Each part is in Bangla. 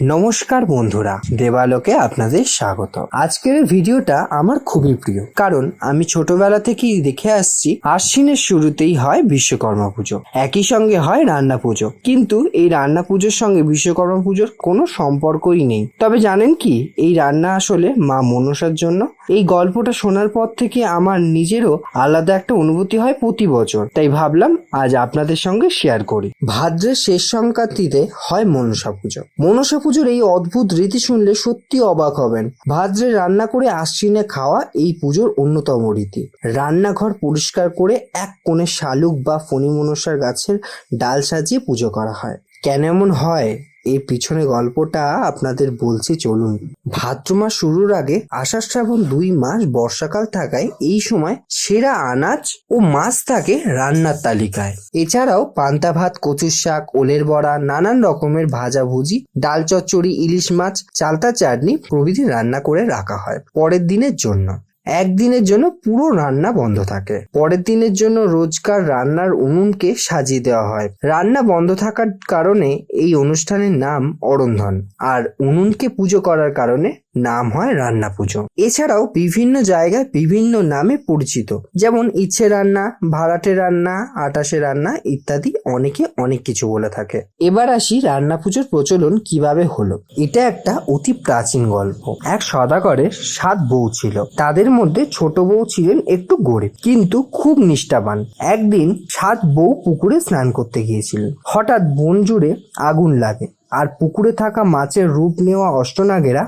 নমস্কার বন্ধুরা, দেবালোকে আপনাদের স্বাগত। আজকের ভিডিওটা আমার খুবই প্রিয়, কারণ আমি ছোটবেলা থেকেই দেখে আসছি, আশ্বিনের শুরুতেই হয় বিশ্বকর্মা পুজো। একই সঙ্গে হয় রান্না পুজো, কিন্তু এই রান্না পুজোর সঙ্গে বিশ্বকর্মা পুজোর কোনো সম্পর্কই নেই। তবে জানেন কি, এই রান্না আসলে মা মনসার জন্য। এই গল্পটা শোনার পর থেকে আমার নিজেরও আলাদা একটা অনুভূতি হয় প্রতি বছর, তাই ভাবলাম আজ আপনাদের সঙ্গে শেয়ার করি। ভাদ্রের শেষ সংক্রান্তিতে হয় মনসা পুজো। মনসা পুজোর এই অদ্ভুত রীতি শুনলে সত্যি অবাক হবেন। ভাদ্রে রান্না করে আশ্বিনে খাওয়া এই পুজোর অন্যতম রীতি। রান্নাঘর পরিষ্কার করে এক কোণে শালুক বা ফণিমনসার গাছের ডাল সাজিয়ে পুজো করা হয়। কেন এমন হয়? এই পিছনে গল্পটা আপনাদের বলছি চলুন। ভাদ্র মাস শুরুর আগে আষাঢ় শ্রাবণ দুই মাস বর্ষাকাল থাকায় এই সময় সেরা আনাজ ও মাছ থাকে রান্নার তালিকায়। এছাড়াও পান্তা ভাত, কচুর শাক, ওলের বড়া, নানান রকমের ভাজাভুজি ডাল চচ্চড়ি, ইলিশ মাছ, চালতা চাটনি প্রভৃতি রান্না করে রাখা হয় পরের দিনের জন্য। একদিনের জন্য পুরো রান্না বন্ধ থাকে। পরের দিনের জন্য রোজকার রান্নার উনুনকে সাজিয়ে দেওয়া হয়। রান্না বন্ধ থাকার কারণে এই অনুষ্ঠানের নাম অরন্ধন। আর উনুনকে পুজো করার কারণে নাম হয় রান্না পুজো। এছাড়াও বিভিন্ন জায়গায় বিভিন্ন নামে পরিচিত। যেমন ইচ্ছে রান্না, ভাড়াটে রান্না, আটাশে রান্না ইত্যাদি অনেকে অনেক কিছু বলে থাকে। এবার আসি রান্না পুজোর প্রচলন কীভাবে হলো। এটা একটা অতি প্রাচীন গল্প। এক সদাগরের সাত বউ ছিল। তাদের মধ্যে ছোট বউ ছিলেন একটু গরিব, কিন্তু খুব নিষ্ঠাবান। একদিন সাত বউ পুকুরে স্নান করতে গিয়েছিলেন। হঠাৎ বন জুড়ে আগুন লাগে। আর পুকুরে থাকা মাছের রূপ নেওয়া অষ্টনাগেরা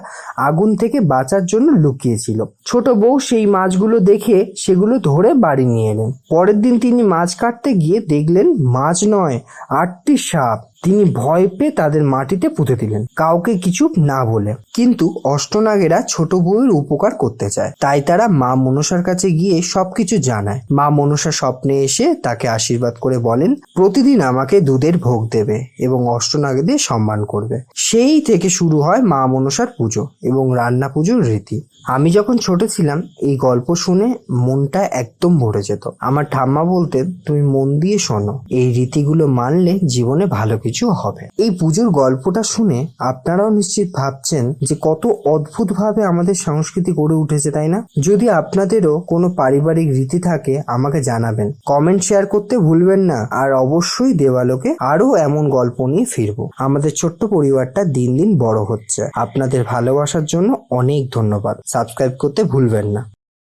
আগুন থেকে বাঁচার জন্য লুকিয়েছিল। ছোট বউ সেই মাছগুলো দেখে সেগুলো ধরে বাড়ি নিয়ে এলেন। পরের দিন তিনি মাছ কাটতে গিয়ে দেখলেন মাছ নয়, আটটি সাপ। তিনি ভয় পেয়ে তাদের মাটিতে পুঁতে দিলেন। কাউকে কিছু না বলে। কিন্তু অষ্টনাগেরা ছোট বউয়ের উপকার করতে চায়। তাই তারা মা মনসার কাছে গিয়ে সবকিছু জানায়। মা মনসা স্বপ্নে এসে তাকে আশীর্বাদ করে বলেন, প্রতিদিন আমাকে দুধের ভোগ দেবে এবং অষ্টনাগেদের সম্মান করবে। সেই থেকে শুরু হয় মা মনসার পুজো এবং রান্না পুজোর রীতি। আমি যখন ছোট ছিলাম, এই গল্প শুনে মনটা একদম ভরে যেত। আমার ঠাম্মা বলতেন, তুমি মন দিয়ে শোনো। এই রীতিগুলো মানলে জীবনে ভালো কিছু হবে। এই পুজোর গল্পটা শুনে আপনারাও নিশ্চিত ভাবছেন যে কত অদ্ভুত ভাবে আমাদের সংস্কৃতি গড়ে উঠেছে, তাই না? যদি আপনাদেরও কোনো পারিবারিক রীতি থাকে, আমাকে জানাবেন। কমেন্ট শেয়ার করতে ভুলবেন না, আর অবশ্যই দেওয়ালোকে আরও এমন গল্প নিয়ে ফিরবো। আমাদের ছোট্ট পরিবারটা দিন দিন বড় হচ্ছে। আপনাদের ভালোবাসার জন্য অনেক ধন্যবাদ। সাবস্ক্রাইব করতে ভুলবেন না।